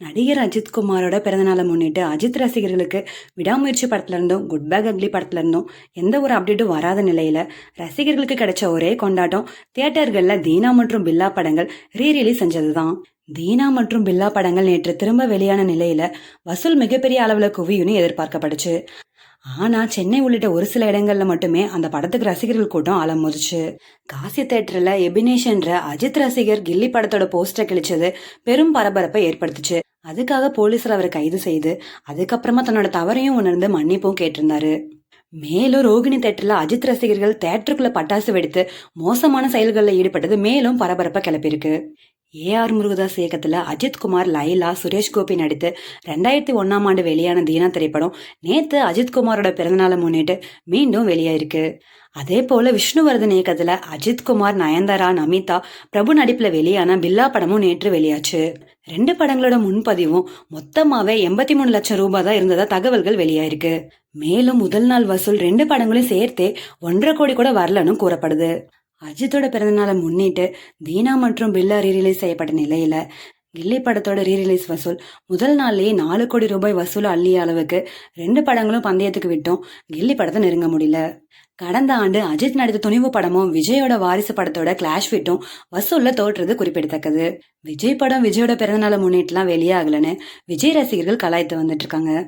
நடிகர் அஜித் குமாரோட பிறந்தநாளை முன்னிட்டு அஜித் ரசிகர்களுக்கு விடாமுயற்சி படத்துலேருந்தும் குட் பேக் அக்லி படத்துலேருந்தும் எந்த ஒரு அப்டேட்டும் வராத நிலையில் ரசிகர்களுக்கு கிடைச்ச ஒரே கொண்டாட்டம் தியேட்டர்களில் தீனா மற்றும் பில்லா படங்கள் ரீ ரிலீஸ் செஞ்சதுதான். தீனா மற்றும் பில்லா படங்கள் நேற்று திரும்ப வெளியான நிலையில வசூல் மிகப்பெரிய அளவில் குவியும்னு எதிர்பார்க்கப்படுச்சு. ஆனா சென்னை உள்ளிட்ட ஒரு சில இடங்கள்ல மட்டுமே அந்த படத்துக்கு ரசிகர்கள் கூட்டம் அலமுறிச்சு காசி தேட்டர்ல எபினேஷன்ற அஜித் ரசிகர் கில்லி படத்தோட போஸ்டர் கிழிச்சது பெரும் பரபரப்பை ஏற்படுத்துச்சு. அதுக்காக போலீசார் அவரை கைது செய்து அதுக்கப்புறமா தன்னோட தவறையும் உணர்ந்து மன்னிப்பும் கேட்டிருந்தாரு. மேலும் ரோகிணி தேட்டர்ல அஜித் ரசிகர்கள் தேட்டருக்குள்ள பட்டாசு வெடித்து மோசமான செயல்களில் ஈடுபட்டது மேலும் பரபரப்பை கிளப்பியிருக்கு. ஏ ஆர் முருகதாஸ் இயக்கத்தில் அஜித்குமார் லைலா சுரேஷ் கோபி நடித்து ரெண்டாயிரத்தி ஒன்றாம் ஆண்டு வெளியான தீனா திரைப்படம் நேற்று அஜித்குமாரோட பிறந்தநாளை முன்னிட்டு மீண்டும் வெளியாயிருக்கு. அதே போல விஷ்ணுவர்தன் இயக்கத்துல அஜித்குமார் நயன்தாரா நமிதா பிரபு நடிப்புல வெளியான பில்லா படமும் நேற்று வெளியாச்சு. ரெண்டு படங்களோட முன்பதிவும் மொத்தமாவே எண்பத்தி மூணு லட்சம் ரூபாய் தான் இருந்ததா தகவல்கள் வெளியாயிருக்கு. மேலும் முதல் நாள் வசூல் ரெண்டு படங்களையும் சேர்த்தே ஒன்றரை கோடி கூட வரலன்னு கூறப்படுது. அஜித்தோட பிறந்தநாளை முன்னிட்டு தீனா மற்றும் பில்லா ரீரிலீஸ் செய்யப்பட்ட நிலையில கில்லி படத்தோட ரீரிலீஸ் வசூல் முதல் நாள்லயே நாலு கோடி ரூபாய் வசூல் அள்ளிய அளவுக்கு ரெண்டு படங்களும் பந்தயத்துக்கு விட்டோம். கில்லி படத்தை நெருங்க முடியல. கடந்த ஆண்டு அஜித் நடித்த துணிவு படமும் விஜயோட வாரிசு படத்தோட கிளாஷ் ஃபிட்டும் வசூல்ல தோற்றுறது குறிப்பிடத்தக்கது. விஜய் படம் விஜயோட பிறந்தநாளை முன்னிட்டுலாம் வெளியாகலன்னு விஜய் ரசிகர்கள் கலாய்த்து வந்துட்டு இருக்காங்க.